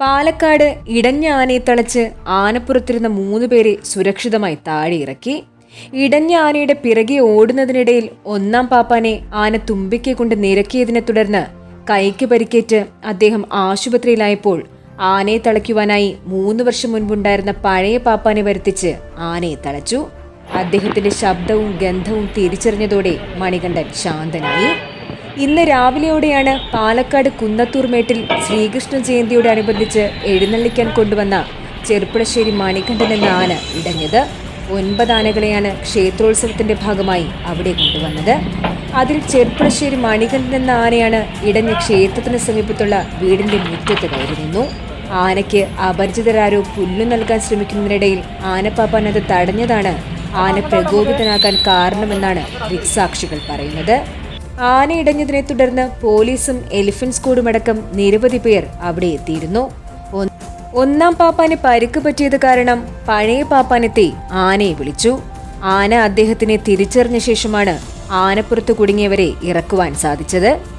പാലക്കാട് ഇടഞ്ഞ ആനയെ തളച്ച് ആനപ്പുറത്തിരുന്ന മൂന്ന് പേരെ സുരക്ഷിതമായി താഴെ ഇറക്കി ഇടഞ്ഞ ആനയുടെ പിറകെ ഓടുന്നതിനിടയിൽ ഒന്നാം പാപ്പാനെ ആന തുമ്പിക്കെ കൊണ്ട് നിരക്കിയതിനെ തുടർന്ന് കൈക്ക് പരിക്കേറ്റ് അദ്ദേഹം ആശുപത്രിയിലായപ്പോൾ ആനയെ തളയ്ക്കുവാനായി മൂന്ന് വർഷം മുൻപുണ്ടായിരുന്ന പഴയ പാപ്പാനെ വരുത്തിച്ച് ആനയെ തളച്ചു. അദ്ദേഹത്തിന്റെ ശബ്ദവും ഗന്ധവും തിരിച്ചറിഞ്ഞതോടെ മണികണ്ഠൻ ശാന്തനായി. ഇന്ന് രാവിലെയോടെയാണ് പാലക്കാട് കുന്നത്തൂർമേട്ടിൽ ശ്രീകൃഷ്ണ ജയന്തിയോടനുബന്ധിച്ച് എഴുന്നള്ളിക്കാൻ കൊണ്ടുവന്ന ചെറുപ്പുളശ്ശേരി മണികണ്ഠൻ എന്ന ആന ഇടഞ്ഞത്. ഒൻപത് ആനകളെയാണ് ക്ഷേത്രോത്സവത്തിന്റെ ഭാഗമായി അവിടെ കൊണ്ടുവന്നത്. അതിൽ ചെറുപ്പുളശ്ശേരി മണികണ്ഠൻ എന്ന ആനയാണ് ഇടഞ്ഞ ക്ഷേത്രത്തിന് സമീപത്തുള്ള വീടിന്റെ മുറ്റത്ത് കയറി നിന്നു. ആനയ്ക്ക് അപരിചിതരാരോ പുല്ലു നൽകാൻ ശ്രമിക്കുന്നതിനിടയിൽ ആനപ്പാപ്പാൻ അത് തടഞ്ഞതാണ് ആന പ്രകോപിതനാകാൻ കാരണമെന്നാണ് ദൃക്സാക്ഷികൾ പറയുന്നത്. ആന ഇടഞ്ഞതിനെ തുടർന്ന് പോലീസും എലിഫന്റ് സ്ക്വാഡുമടക്കം നിരവധി പേർ അവിടെ എത്തിയിരുന്നു. ഒന്നാം പാപ്പാന് പരിക്ക് പറ്റിയത് കാരണം പഴയ പാപ്പാനെത്തി ആനയെ വിളിച്ചു. ആന അദ്ദേഹത്തിനെ തിരിച്ചറിഞ്ഞ ശേഷമാണ് ആനപ്പുറത്ത് കുടുങ്ങിയവരെ ഇറക്കുവാൻ സാധിച്ചത്.